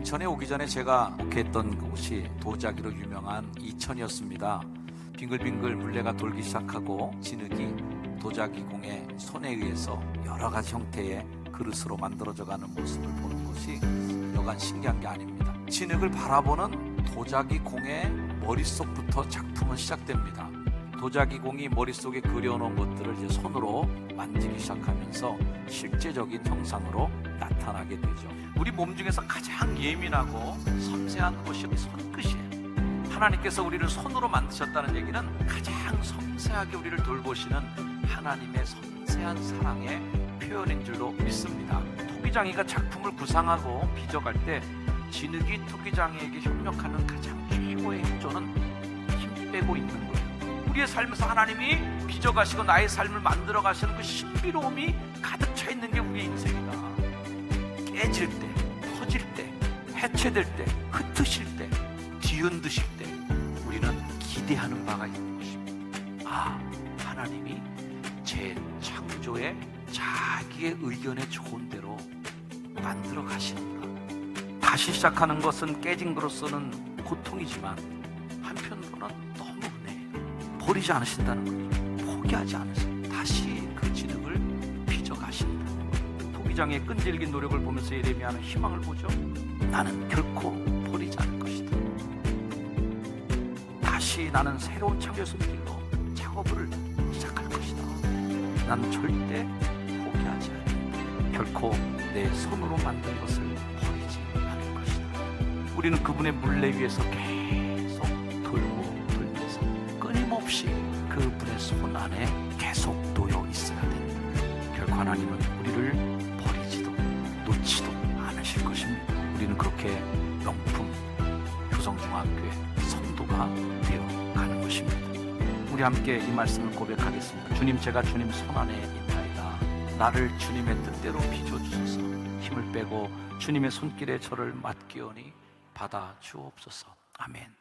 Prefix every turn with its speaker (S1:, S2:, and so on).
S1: 인천에 오기 전에 제가 목회했던 곳이 도자기로 유명한 이천이었습니다. 빙글빙글 물레가 돌기 시작하고 진흙이 도자기 공의 손에 의해서 여러 가지 형태의 그릇으로 만들어져 가는 모습을 보는 것이 여간 신기한 게 아닙니다. 진흙을 바라보는 도자기 공의 머릿속부터 작품은 시작됩니다. 도자기 공이 머릿속에 그려놓은 것들을 이제 손으로 만지기 시작하면서 실제적인 형상으로 나타나게 되죠. 우리 몸 중에서 가장 예민하고 섬세한 것이 손끝이에요. 하나님께서 우리를 손으로 만드셨다는 얘기는 가장 섬세하게 우리를 돌보시는 하나님의 섬세한 사랑의 표현인 줄로 믿습니다. 토기장이가 작품을 구상하고 비적할 때 진흙이 토기장이에게 협력하는 가장 최고의 힘조는 힘 빼고 있는. 우리의 삶에서 하나님이 빚어가시고 나의 삶을 만들어 가시는 그 신비로움이 가득 차 있는 게 우리의 인생이다. 깨질 때, 터질 때, 해체될 때, 흩으실 때, 뒤흔드실 때, 우리는 기대하는 바가 있는 것입니다. 아, 하나님이 제 창조에 자기의 의견에 좋은 대로 만들어 가시는구나. 다시 시작하는 것은 깨진 그로서는 고통이지만 한편으로는. 버리지 않으신다는 거죠. 포기하지 않으세요. 다시 그 진흙을 빚어 가신다. 토기장의 끈질긴 노력을 보면서 예레미야는 희망을 보죠. 나는 결코 버리지 않을 것이다. 다시 나는 새로운 창조 손길로 작업을 시작할 것이다. 난 절대 포기하지 않아. 결코 내 손으로 만든 것을 버리지 않을 것이다. 우리는 그분의 물레 위에서 계속 안에 계속 놓여 있어야 됩니다. 결코 하나님은 우리를 버리지도 놓지도 않으실 것입니다. 우리는 그렇게 명품 효성중학교의 성도가 되어 가는 것입니다. 우리 함께 이 말씀을 고백하겠습니다. 주님, 제가 주님 손 안에 있나이다. 나를 주님의 뜻대로 빚어주소서. 힘을 빼고 주님의 손길에 저를 맡기오니 받아 주옵소서. 아멘.